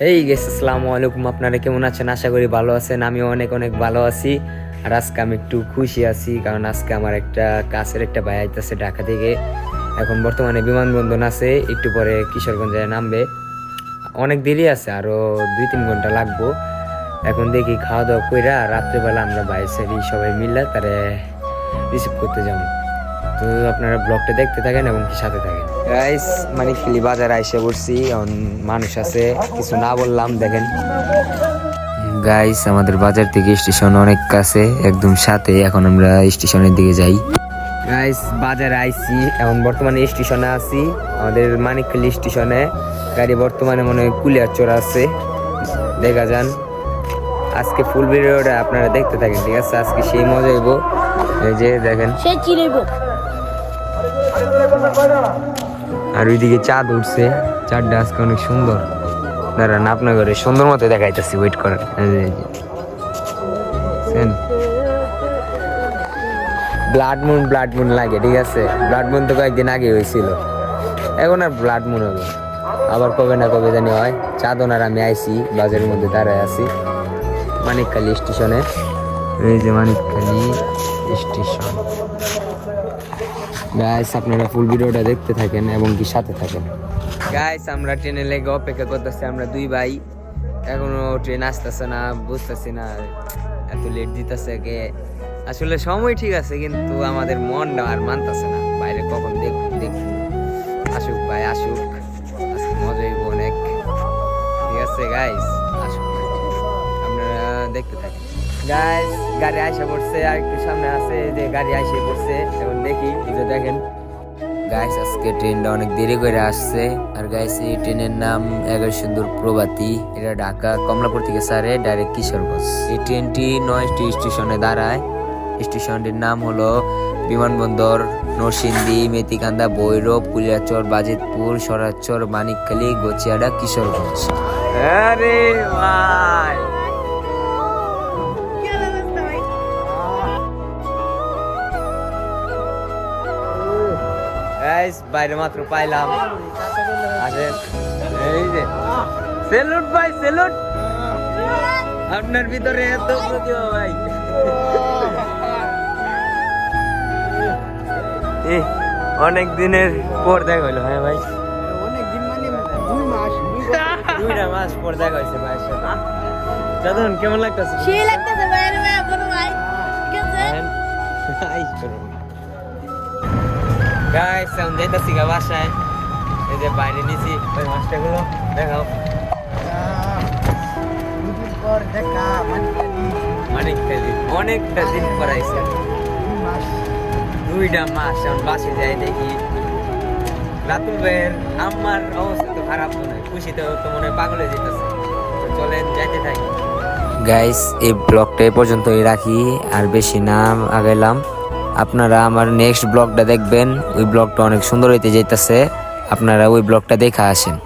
এই গেস আসসালামু আলাইকুম আপনারা কেমন আছেন? আশা করি ভালো আছেন। আমি অনেক অনেক ভালো আছি। আর আজকে আমি একটু খুশি আছি, কারণ আজকে আমার একটা কাছের একটা ভাই আইতেছে ঢাকা থেকে। এখন বর্তমানে বিমানবন্দর আছে, একটু পরে কিশোরগঞ্জে নামবে। অনেক দেরি আছে আরও দুই তিন ঘণ্টা লাগবো। এখন দেখি খাওয়া দাওয়া কইরা রাত্রেবেলা আমরা বাইরে সারি সবাই মিললে তারে রিসিভ করতে যাব। তো আপনারা ব্লগটা দেখতে থাকেন এবং কি সাথে থাকেন। গাইস মানে ফিলি বাজার আইসে পড়ছি মানুষ আছে, কিছু না বললাম, দেখেন। গাইস আমাদের বাজার থেকে স্টেশন অনেক কাছে, একদম সাথে, এখন আমরা স্টেশনের দিকে যাই। গাইস বাজারে আইছি, এখন বর্তমানে স্টেশনে আছি, আমাদের মানিকখালী স্টেশনে। গাড়ি বর্তমানে মনে হয় কুলিয়ার চোর আছে, দেখা যান। আজকে ফুল ভিডিওটা আপনারা দেখতে থাকেন, ঠিক আছে? আজকে সেই মজা এই যে, দেখেন। সে চিনেব আর ওইদিকে চাঁদ উঠছে। চাঁদটা আজকে অনেক সুন্দর। দাঁড়ান আপনার ঘরে সুন্দর মতো দেখাইতেছি ওয়েট করেন। ব্লাড মুন ব্লাড মুন লাগে, ঠিক আছে? ব্লাড মুন তো কয়েকদিন আগে হয়েছিল। এখন আর ব্লাড মুন হবে আবার কবে না কবে জানি হয়। চাঁদন আর আমি আইছি, বাজারের মধ্যে দাঁড়ায় আছি। মানিকখালী স্টেশনে। এই যে মানিকখালী স্টেশন। গাইস আপনারা ফুল ভিডিওটা দেখতে থাকেন এবং কি সাথে থাকেন। গাইস আমরা ট্রেনে লেগে অপেক্ষা করতেছি, আমরা দুই ভাই। এখনও ট্রেন আসতেছে না, বুঝতেছি না, এত লেট দিতেছে কে। আসলে সময় ঠিক আছে, কিন্তু আমাদের মনটা আর মানতেছে না। বাইরে কখন দেখ দেখ। আসুক ভাই, আসুক। আজকে মজা হইব অনেক। ঠিক আছে গাইস গাইস গাড়ি আইসা পড়ছে আর একটু সামনে আছে যে গাড়ি আইসে পড়ছে। এখন দেখি যে দেখেন। গাইস আজকে ট্রেনটা অনেক দেরি করে আসছে। আর গাইস এই ট্রেনের নাম এগারো সুন্দর প্রভাতী। এটা ঢাকা কমলাপুর থেকে সারে ডাইরেক্ট কিশোরগঞ্জ। এই ট্রেনটি নয়টি স্টেশনে দাঁড়ায়। স্টেশনটির নাম হলো বিমানবন্দর নরসিংদী মেতিকান্দা ভৈরব কুলিয়াচর বাজিতপুর সরাচর মানিকখালী গোচিয়াডা কিশোরগঞ্জ। আরে ভাই! গাইস বাইরে মাত্র পাইলাম। আসেন এই যে সেলুট ভাই সেলুট আপনার ভিতরে এত প্রতিভা ভাই। এ, অনেক দিনের পর দেখা হইল হ্যাঁ ভাই। অনেকদিন মানে দুই মাস দুইটা মাস পর দেখা হয়েছে ভাইয়ের সাথে। কেমন লাগতেছে গাইস এখন যাইতাছি গা বাসায়। এই যে বাইরে নিছি, ওই মাছটাগুলো, দেখাও। মানে অনেকটা দিন মাস দুইটা মাস, এখন বাসে যাই দেখি। রাতুল ভাইয়ের আমার অবস্থা তো খারাপ তো নয় খুশিতে তো মনে হয় পাগলে যেতেছে। তো চলেন, যাইতে থাকি। গাইস এই ব্লগটা এ পর্যন্তই রাখি, আর বেশি নাম আগাইলাম। আপনারা আমার নেক্সট ব্লগটা দেখবেন। ওই ব্লগটা অনেক সুন্দর হইতে যেতেছে আপনারা ওই ব্লগটা দেখা আসেন।